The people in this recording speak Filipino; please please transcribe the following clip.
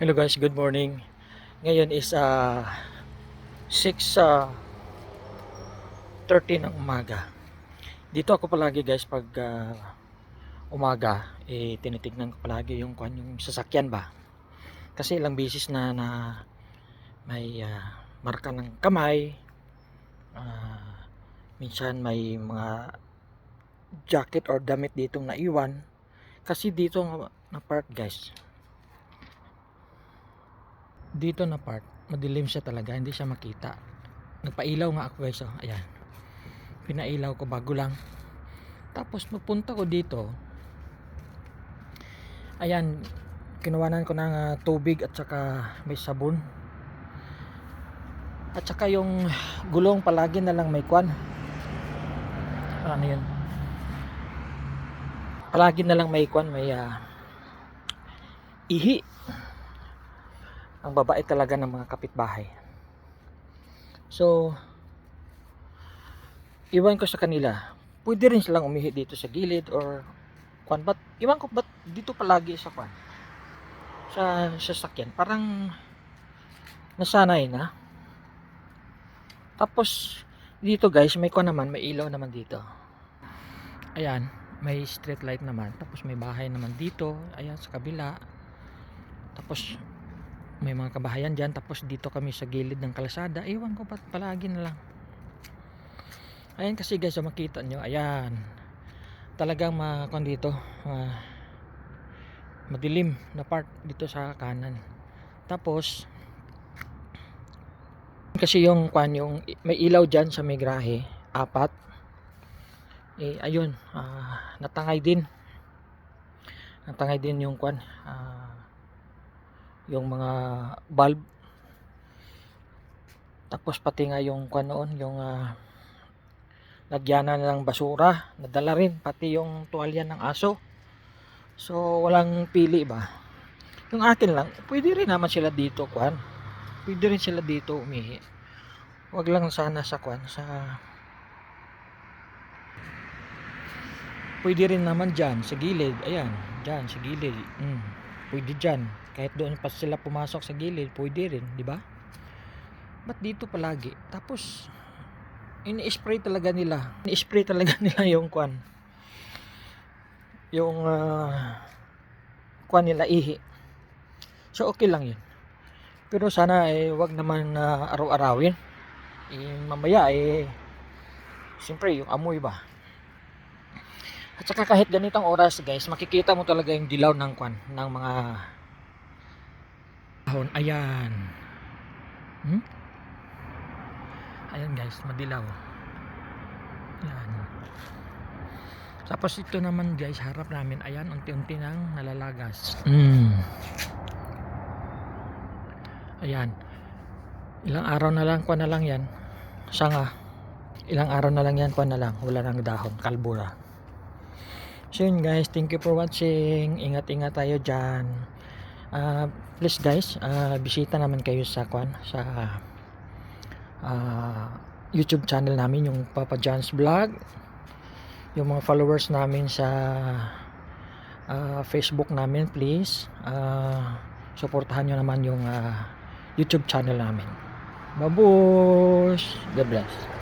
Hello guys, good morning. Ngayon is uh, 6 uh, 30 ng umaga. Dito ako palagi guys pag uh, umaga, eh tinitignan ko palagi yung yung sasakyan ba. Kasi ilang beses na na may uh, marka ng kamay. Uh, minsan may mga jacket or damit ditong naiwan. Kasi dito na part guys, dito na part madilim siya talaga hindi siya makita. Nagpailaw nga ako guys oh. ayan. Pinailaw ko bago lang. Tapos napunta ko dito. Ayan kinuwanan ko ng ah, tubig at saka may sabon. At saka yung gulong palagi na lang may kwan. Ano yun? Palagi na lang may kwan may ah, ihi ang babae talaga ng mga kapitbahay. So, iwan ko sa kanila, pwede rin silang umihi dito sa gilid or kwan, but iwan ko ba't dito palagi sa kwan? Sa sasakyan, parang nasanay na. Tapos, dito guys, may kwan naman, may ilaw naman dito. Ayan, may street light naman. Tapos may bahay naman dito, ayan sa kabila. Tapos may mga kabahayan dyan tapos dito kami sa gilid ng kalsada. Ewan ko ba't palagi na lang? Ayan kasi guys so makita nyo ayan. Talagang makon dito ah, madilim na part dito sa kanan. Tapos kasi yung kwan yung may ilaw dyan sa may grahe apat. Eh ayun ah, natangay din. Natangay din yung kwan ah, yung mga bulb. Tapos pati nga yung kwan noon yung uh, lagyanan ng basura nadala rin pati yung tuwalya ng aso. So walang pili ba? Yung akin lang pwede rin naman sila dito kwan. Pwede rin sila dito umihi. Wag lang sana sa kwan sa pwede rin naman dyan sa gilid. Ayan dyan sa gilid. Mm, pwede dyan kahit doon pa sila pumasok sa gilid pwede rin di ba? Ba't dito palagi? Tapos ini-spray talaga nila. Ini-spray talaga nila yung kwan. Yung uh, kwan nila ihi. So okay lang yun. Pero sana eh wag naman uh, araw-arawin. Eh, mamaya eh siyempre yung amoy ba? At saka kahit ganitong oras guys makikita mo talaga yung dilaw ng kwan ng mga dahon. Ayan. Hmm? Ayan guys, madilaw. Ayan. Tapos ito naman guys, harap namin. Ayan, unti-unti nang nalalagas. Mm. Ayan. Ilang araw na lang, kuha na lang yan. Sanga. Ilang araw na lang yan, kuha na lang. Wala nang dahon, kalbura. So yun guys, thank you for watching. Ingat-ingat tayo dyan uh, please guys uh, bisita naman kayo sa kwan sa uh, YouTube channel namin yung Papa John's Vlog. Yung mga followers namin sa uh, Facebook namin please uh, suportahan nyo naman yung uh, YouTube channel namin. Babush! God bless